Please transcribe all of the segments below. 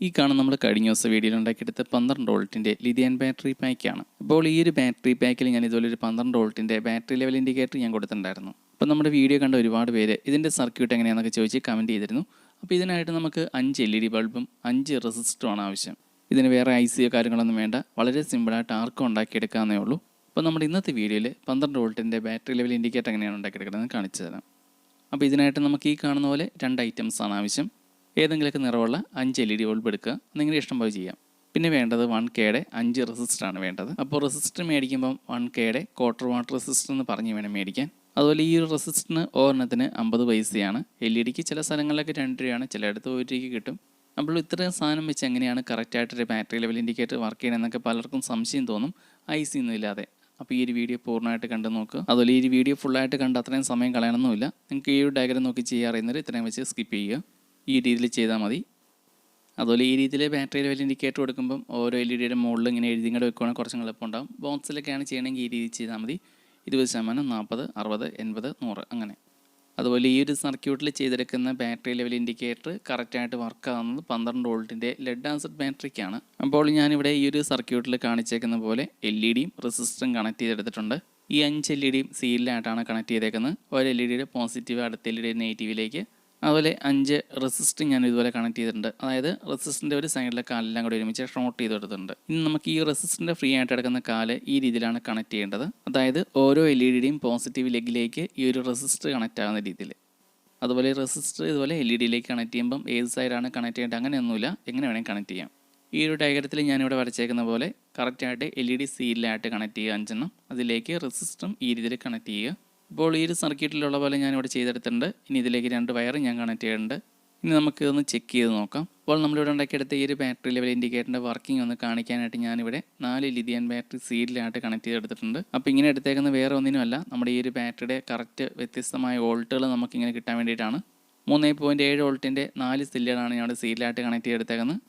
ഈ കാണുന്ന നമ്മൾ കഴിഞ്ഞ ദിവസം വീഡിയോയിൽ ഉണ്ടാക്കിയെടുത്ത പന്ത്രണ്ട് വോൾട്ടിന്റെ ലിഥിയൻ ബാറ്ററി പാക്കാണ് അപ്പോൾ ഈ ഒരു ബാറ്ററി പാക്കിൽ ഞാൻ ഇതുപോലെ ഒരു പന്ത്രണ്ട് വോൾട്ടിന്റെ ബാറ്ററി ലെവൽ ഇൻഡിക്കേറ്റർ ഞാൻ കൊടുത്തിട്ടുണ്ടായിരുന്നു. അപ്പോൾ നമ്മുടെ വീഡിയോ കണ്ട ഒരുപാട് പേര് ഇതിന്റെ സർക്യൂട്ട് എങ്ങനെയാണെന്നൊക്കെ ചോദിച്ച് കമന്റ് ചെയ്തിരുന്നു. അപ്പോൾ ഇതിനായിട്ട് നമുക്ക് അഞ്ച് എൽ ഇ ഡി ബൾബും അഞ്ച് റെസിസ്റ്ററുമാണ് ആവശ്യം. ഇതിന് വേറെ ഐ സിയോ കാര്യങ്ങളൊന്നും വേണ്ട. വളരെ സിമ്പിളായിട്ട് ആർക്കും ഉണ്ടാക്കിയെടുക്കാവുന്നേ ഉള്ളൂ. അപ്പോൾ നമ്മുടെ ഇന്നത്തെ വീഡിയോയിൽ പന്ത്രണ്ട് വോൾട്ടിന്റെ ബാറ്ററി ലെവൽ ഇൻഡിക്കേറ്റർ എങ്ങനെയാണ് ഉണ്ടാക്കിയെടുക്കുന്നത് കാണിച്ചു തരാം. അപ്പോൾ ഇതിനായിട്ട് നമുക്ക് ഈ കാണുന്ന പോലെ രണ്ട് ഐറ്റംസ് ആണ് ആവശ്യം. ഏതെങ്കിലുമൊക്കെ നിറവുള്ള അഞ്ച് എൽ ഇ ഡി ബൾബ് എടുക്കുക. നിങ്ങളുടെ ഇഷ്ടം പോലെ ചെയ്യാം. പിന്നെ വേണ്ടത് വൺ കെയുടെ അഞ്ച് റെസിസ്റ്ററാണ് വേണ്ടത്. അപ്പോൾ റെസിസ്റ്റർ മേടിക്കുമ്പം വൺ കെയുടെ ക്വാർട്ടർ വാട്ട് റെസിസ്റ്റർ എന്ന് പറഞ്ഞ് വേണം മേടിക്കാൻ. അതുപോലെ ഈ ഒരു റെസിസ്റ്ററിന് ഒരെണ്ണത്തിന് അമ്പത് പൈസയാണ്. എൽ ഇ ഡിക്ക് ചില സ്ഥലങ്ങളിലൊക്കെ രണ്ട് രൂപയാണ്. ചിലയിടത്ത് ഒരു രൂപയ്ക്ക് കിട്ടും. അപ്പോൾ ഇത്രയും സാധനം വെച്ച് എങ്ങനെയാണ് കറക്റ്റായിട്ടൊരു ബാറ്ററി ലെവൽ ഇൻഡിക്കേറ്റർ വർക്ക് ചെയ്യണമെന്നൊക്കെ പലർക്കും സംശയം തോന്നും. ഐ സി ഒന്നും ഇല്ലാതെ. അപ്പോൾ ഈ ഒരു വീഡിയോ പൂർണമായിട്ട് കണ്ടു നോക്കുക. അതുപോലെ ഈ ഒരു വീഡിയോ ഫുള്ളായിട്ട് കണ്ട് അത്രയും സമയം കളയണമെന്നില്ല നിങ്ങൾക്ക് ഈ ഒരു ഡയഗ്രം നോക്കി ചെയ്യാറിയുന്നവർ ഇത്രയും വെച്ച് സ്കിപ്പ് ചെയ്യുക. ഈ രീതിയിൽ ചെയ്താൽ മതി. അതുപോലെ ഈ രീതിയിൽ ബാറ്ററിയിൽ വലിയ ഇൻഡിക്കേറ്റർ കൊടുക്കുമ്പം ഓരോ എൽ ഇ ഡിയുടെ മുകളിൽ ഇങ്ങനെ എഴുതി കൂടെ വെക്കുകയാണെങ്കിൽ കുറച്ചും എളുപ്പമുണ്ടാകും ബോക്സിലൊക്കെയാണ് ചെയ്യണമെങ്കിൽ ഈ രീതി ചെയ്താൽ മതി. ഇരുപത് ശതമാനം നാൽപ്പത് അറുപത് എൺപത് നൂറ് അങ്ങനെ. അതുപോലെ ഈ ഒരു സർക്യൂട്ടിൽ ചെയ്തെടുക്കുന്ന ബാറ്ററി ലെവൽ ഇൻഡിക്കേറ്റർ കറക്റ്റായിട്ട് വർക്ക് ആകുന്നത് പന്ത്രണ്ട് വോൾട്ടിന്റെ ലെഡ് ആസിഡ് ബാറ്ററിക്കാണ് അപ്പോൾ ഞാനിവിടെ ഈ ഒരു സർക്യൂട്ടിൽ കാണിച്ചേക്കുന്ന പോലെ എൽ ഇ ഡിയും റെസിസ്റ്ററും കണക്ട് ചെയ്തെടുത്തിട്ടുണ്ട്. ഈ അഞ്ച് എൽ ഇ ഡിയും സീലിലായിട്ടാണ് കണക്ട് ചെയ്തേക്കുന്നത്. ഒരു എൽ ഇ ഡിയുടെ പോസിറ്റീവ് അടുത്ത എൽ ഇ ഡിയുടെ നെഗറ്റീവിലേക്ക് അതുപോലെ അഞ്ച് റെസിസ്റ്റർ ഞാൻ ഇതുപോലെ കണക്ട് ചെയ്തിട്ടുണ്ട്. അതായത് റെസിസ്റ്ററിന്റെ ഒരു സൈഡിലെ കാലെല്ലാം കൂടി ഒരുമിച്ച് ഷോർട്ട് ചെയ്ത് കൊടുത്തിട്ടുണ്ട്. ഇനി നമുക്ക് ഈ റെസിസ്റ്ററിന്റെ ഫ്രീ ആയിട്ട് എടുക്കുന്ന കാൽ ഈ രീതിയിലാണ് കണക്ട് ചെയ്യേണ്ടത്. അതായത് ഓരോ എൽ ഇ ഡിയുടെയും പോസിറ്റീവ് ലെഗിലേക്ക് ഈ ഒരു റെസിസ്റ്റർ കണക്റ്റ് ആകുന്ന രീതിയിൽ. അതുപോലെ റെസിസ്റ്റർ ഇതുപോലെ എൽ ഇ ഡിയിലേക്ക് കണക്ട് ചെയ്യുമ്പം ഏത് സൈഡാണ് കണക്ട് ചെയ്യേണ്ടത്? അങ്ങനെയൊന്നുമില്ല. എങ്ങനെ വേണമെങ്കിൽ കണക്ട് ചെയ്യാം. ഈ ഒരു ഡയഗ്രത്തിൽ ഞാനിവിടെ വരച്ചേക്കുന്ന പോലെ കറക്റ്റായിട്ട് എൽ ഇ ഡി സീലിലായിട്ട് കണക്ട് ചെയ്യുക അഞ്ചെണ്ണം. അതിലേക്ക് റെസിസ്റ്ററും ഈ രീതിയിൽ കണക്ട് ചെയ്യുക. ഇപ്പോൾ ഈ ഒരു സർക്യൂട്ടിലുള്ള പോലെ ഞാനിവിടെ ചെയ്തെടുത്തിട്ടുണ്ട്. ഇനി ഇതിലേക്ക് രണ്ട് വയർ ഞാൻ കണക്ട് ചെയ്യുന്നുണ്ട്. ഇനി നമുക്ക് ഇതൊന്ന് ചെക്ക് ചെയ്ത് നോക്കാം. അപ്പോൾ നമ്മളിവിടെ ഉണ്ടാക്കിയെടുത്ത ഈ ഒരു ബാറ്ററി ലെവൽ ഇൻഡിക്കേറ്ററിന്റെ വർക്കിംഗ് ഒന്ന് കാണിക്കാനായിട്ട് ഞാനിവിടെ നാല് ലിഥിയൻ ബാറ്ററി സീരിയലായിട്ട് കണക്ട് ചെയ്തെടുത്തിട്ടുണ്ട്. അപ്പോൾ ഇങ്ങനെ എടുത്തേക്കുന്ന വേറെ ഒന്നിനുമല്ല. നമ്മുടെ ഈ ഒരു ബാറ്ററിയുടെ കറക്റ്റ് വ്യത്യസ്തമായ വോൾട്ടുകൾ നമുക്കിങ്ങനെ കിട്ടാൻ വേണ്ടിയിട്ടാണ്. മൂന്ന് പോയിന്റ് ഏഴ് വോൾട്ടിന്റെ നാല് സില്ലുകളാണ് ഞാൻ സീരിയലായിട്ട് കണക്ട് ചെയ്തെടുത്തേക്കുന്നത്.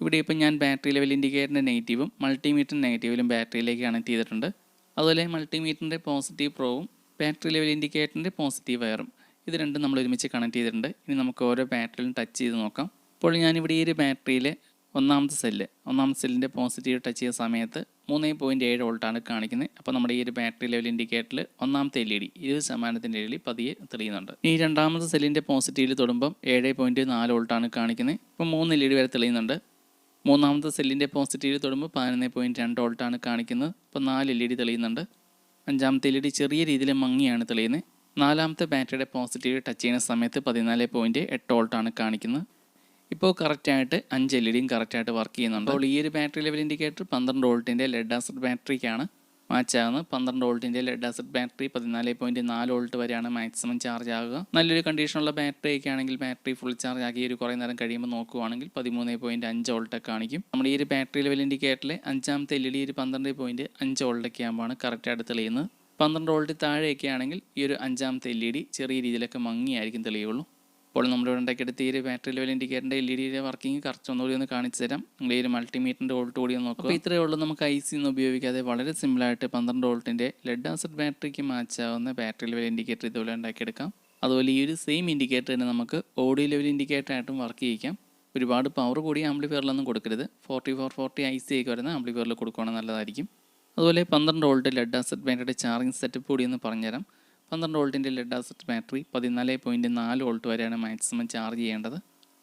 ഇവിടെ ഇപ്പം ഞാൻ ബാറ്ററി ലെവൽ ഇൻഡിക്കേറ്ററിന്റെ നെഗറ്റീവും മൾട്ടിമീറ്ററിന്റെ നെഗറ്റീവിലും ബാറ്ററിയിലേക്ക് കണക്ട് ചെയ്തിട്ടുണ്ട്. അതുപോലെ മൾട്ടിമീറ്ററിന്റെ പോസിറ്റീവ് പ്രോവും ബാറ്ററി ലെവൽ ഇൻഡിക്കേറ്ററിന്റെ പോസിറ്റീവ് വയറും ഇത് രണ്ടും നമ്മൾ ഒരുമിച്ച് കണക്ട് ചെയ്തിട്ടുണ്ട്. ഇനി നമുക്ക് ഓരോ ബാറ്ററിയിലും ടച്ച് ചെയ്ത് നോക്കാം. അപ്പോൾ ഞാനിവിടെ ഈ ഒരു ബാറ്ററിയിൽ ഒന്നാമത്തെ സെല്ല് ഒന്നാമത്തെ സെല്ലിന്റെ പോസിറ്റീവ് ടച്ച് ചെയ്ത സമയത്ത് മൂന്ന് പോയിന്റ് ഏഴ് വോൾട്ടാണ് കാണിക്കുന്നത്. അപ്പോൾ നമ്മുടെ ഈ ഒരു ബാറ്ററി ലെവൽ ഇൻഡിക്കേറ്ററിൽ ഒന്നാമത്തെ എൽ ഇ ഡി ഇരുപത് ശതമാനത്തിന്റെ എൽ പതിയെ തെളിയുന്നുണ്ട്. ഈ രണ്ടാമത്തെ സെല്ലിന്റെ പോസിറ്റീവിൽ തൊടുമ്പം ഏഴ് പോയിന്റ് നാല് വോൾട്ടാണ് കാണിക്കുന്നത്. ഇപ്പോൾ മൂന്ന് എൽ ഇ ഡി വരെ തെളിയുന്നുണ്ട്. മൂന്നാമത്തെ സെല്ലിന്റെ പോസിറ്റീവിൽ തൊടുമ്പോൾ പതിനൊന്ന് പോയിന്റ് രണ്ട് വോൾട്ടാണ് കാണിക്കുന്നത്. ഇപ്പോൾ നാല് എൽ ഇ ഡി തെളിയുന്നുണ്ട്. അഞ്ചാമത്തെ എൽ ചെറിയ രീതിയിൽ മങ്ങിയാണ് തെളിയുന്നത്. നാലാമത്തെ ബാറ്ററിയുടെ പോസിറ്റീവ് ടച്ച് ചെയ്യുന്ന സമയത്ത് പതിനാല് പോയിന്റ് എട്ട് വോൾട്ടാണ് കാണിക്കുന്നത്. ഇപ്പോൾ കറക്റ്റായിട്ട് അഞ്ച് എൽ ഇ ഡിയും കറക്റ്റായിട്ട് വർക്ക് ചെയ്യുന്നുണ്ട്. അപ്പോൾ ഈ ഒരു ബാറ്ററി ലെവൽ ഇൻഡിക്കേറ്റർ പന്ത്രണ്ട് വോൾട്ടിന്റെ ലെഡ് ആസിഡ് ബാറ്ററിക്കാണ് മാച്ചാകുന്നത് പന്ത്രണ്ട് വോൾട്ടിന്റെ ലെഡ് ആസിഡ് ബാറ്ററി പതിനാല് പോയിന്റ് നാല് വോൾട്ട് വരെയാണ് മാക്സിമം ചാർജ് ആകുക. നല്ലൊരു കണ്ടീഷനുള്ള ബാറ്ററി ഒക്കെ ആണെങ്കിൽ ബാറ്ററി ഫുൾ ചാർജ് ആക്കി ഒരു കുറേ നേരം കഴിയുമ്പോൾ നോക്കുവാണെങ്കിൽ പതിമൂന്ന് പോയിന്റ് അഞ്ച് വോൾട്ടൊക്കെ കാണിക്കും. നമ്മുടെ ഈ ഒരു ബാറ്ററി ലെവൽ ഇൻഡിക്കേറ്ററിൽ അഞ്ചാമത്തെ എൽ ഇ ഡി ഒരു പന്ത്രണ്ട് പോയിന്റ് അഞ്ച് വോൾട്ടൊക്കെ ആകുമ്പോഴാണ് കറക്റ്റായിട്ട് തെളിയുന്നത്. പന്ത്രണ്ട് വോൾട്ട് താഴെയൊക്കെ ആണെങ്കിൽ ഈ ഒരു അഞ്ചാമത്തെ എൽ ഇ ഡി ചെറിയ രീതിയിലൊക്കെ മങ്ങിയായിരിക്കും തെളിയുള്ളൂ. അപ്പോൾ നമ്മളിവിടെ ഉണ്ടാക്കിയെടുത്ത ഈ ഒരു ബാറ്ററി ലെവൽ ഇൻഡിക്കേറ്ററിന്റെ എൽ ഇ ഡിയുടെ വർക്കിംഗ് കറക്റ്റ് ഒന്നുകൂടി ഒന്ന് കാണിച്ചു തരാം. നിങ്ങൾ ഈ ഒരു മൾട്ടിമീറ്ററിന്റെ വോൾട്ട് കൂടി ഒന്ന് നോക്കുക. അപ്പോൾ ഇത്രയേ ഉള്ളൂ നമുക്ക് ഐ സി ഒന്നും ഉപയോഗിക്കാതെ വളരെ സിമ്പിളായിട്ട് പന്ത്രണ്ട് വോൾട്ടിന്റെ ലെഡ് ആസിഡ് ബാറ്ററിക്ക് മാച്ചാവുന്ന ബാറ്ററി ലെവൽ ഇൻഡിക്കേറ്റർ ഇതുപോലെ ഉണ്ടാക്കിയെടുക്കാം. അതുപോലെ ഈ ഒരു സെയിം ഇൻഡിക്കേറ്റർ തന്നെ നമുക്ക് ഓഡിയോ ലെവൽ ഇൻഡിക്കേറ്റർ ആയിട്ടും വർക്ക് ചെയ്യിക്കാം. ഒരുപാട് പവർ കൂടി ആംപ്ലിഫയറിലൊന്നും കൊടുക്കരുത്. Forty four forty I C ഒക്കെ വരുന്ന ആംപ്ലിഫയറിൽ കൊടുക്കുകയാണെങ്കിൽ നല്ലതായിരിക്കും. അതുപോലെ പന്ത്രണ്ട് വോൾട്ട് ലെഡ് ആസിഡ് ബാറ്ററിയുടെ ചാർജിങ് സെറ്റപ്പ് കൂടി ഒന്ന് പറഞ്ഞുതരാം. പന്ത്രണ്ട് വോൾട്ടിന്റെ ലെഡ് ആസിഡ് ബാറ്ററി പതിനാല് പോയിന്റ് നാല് വോൾട്ട് വരെയാണ് മാക്സിമം ചാർജ് ചെയ്യേണ്ടത്.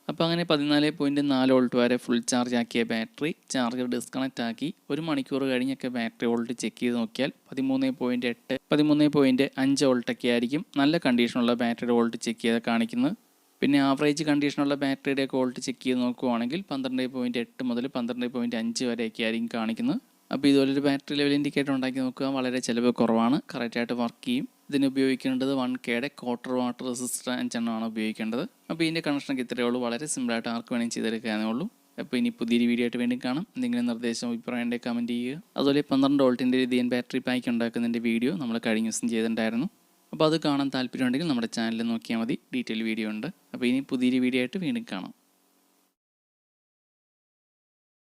അപ്പോൾ അങ്ങനെ പതിനാല് പോയിന്റ് നാല് വോൾട്ട് വരെ ഫുൾ ചാർജ് ആക്കിയ ബാറ്ററി ചാർജർ ഡിസ്കണക്റ്റ് ആക്കി ഒരു മണിക്കൂർ കഴിഞ്ഞൊക്കെ ബാറ്ററി വോൾട്ട് ചെക്ക് ചെയ്ത് നോക്കിയാൽ പതിമൂന്ന് പോയിന്റ് എട്ട് പതിമൂന്ന് പോയിന്റ് അഞ്ച് വോൾട്ടൊക്കെ ആയിരിക്കും നല്ല കണ്ടീഷനുള്ള ബാറ്ററിയുടെ വോൾട്ട് ചെക്ക് ചെയ്ത് കാണിക്കുന്നത്. പിന്നെ ആവറേജ് കണ്ടീഷനുള്ള ബാറ്ററിയുടെ വോൾട്ട് ചെക്ക് ചെയ്ത് നോക്കുവാണെങ്കിൽ പന്ത്രണ്ട് പോയിന്റ് എട്ട് മുതൽ പന്ത്രണ്ട് പോയിന്റ് അഞ്ച് വരെയൊക്കെ ആയിരിക്കും കാണിക്കുന്നത്. അപ്പോൾ ഇതുപോലൊരു ബാറ്ററി ലെവൽ ഇൻഡിക്കേറ്റർ ഉണ്ടാക്കി നോക്കുക. വളരെ ചിലവ് കുറവാണ്. കറക്റ്റായിട്ട് വർക്ക് ചെയ്യും. ഇതിന് ഉപയോഗിക്കേണ്ടത് വൺ കെയുടെ ക്വാർട്ടർ വാട്ടർ റെസിസ്റ്റർ അഞ്ചെണ്ണമാണ് ഉപയോഗിക്കേണ്ടത്. അപ്പോൾ ഇതിന്റെ കണക്ഷനൊക്കെ ഇത്രയേ ഉള്ളൂ. വളരെ സിമ്പിളായിട്ട് ആർക്ക് വേണമെങ്കിൽ ചെയ്തെടുക്കാനേ ഉള്ളൂ. അപ്പോൾ ഇനി പുതിയൊരു വീഡിയോ ആയിട്ട് വേണ്ടി കാണാം. എന്തെങ്കിലും നിർദ്ദേശം അഭിപ്രായം ഉണ്ടെങ്കിൽ കമന്റ് ചെയ്യുക. അതുപോലെ പന്ത്രണ്ട് വോൾട്ടിന്റെ ദിയൻ ബാറ്ററി പാക്ക് ഉണ്ടാക്കുന്നതിന്റെ വീഡിയോ നമ്മൾ കഴിഞ്ഞ ദിവസം ചെയ്തിട്ടുണ്ടായിരുന്നു. അപ്പോൾ അത് കാണാൻ താല്പര്യമുണ്ടെങ്കിൽ നമ്മുടെ ചാനൽ നോക്കിയാൽ മതി. ഡീറ്റെയിൽ വീഡിയോ ഉണ്ട്. അപ്പോൾ ഇനി പുതിയൊരു വീഡിയോ ആയിട്ട് വീണ്ടും കാണാം.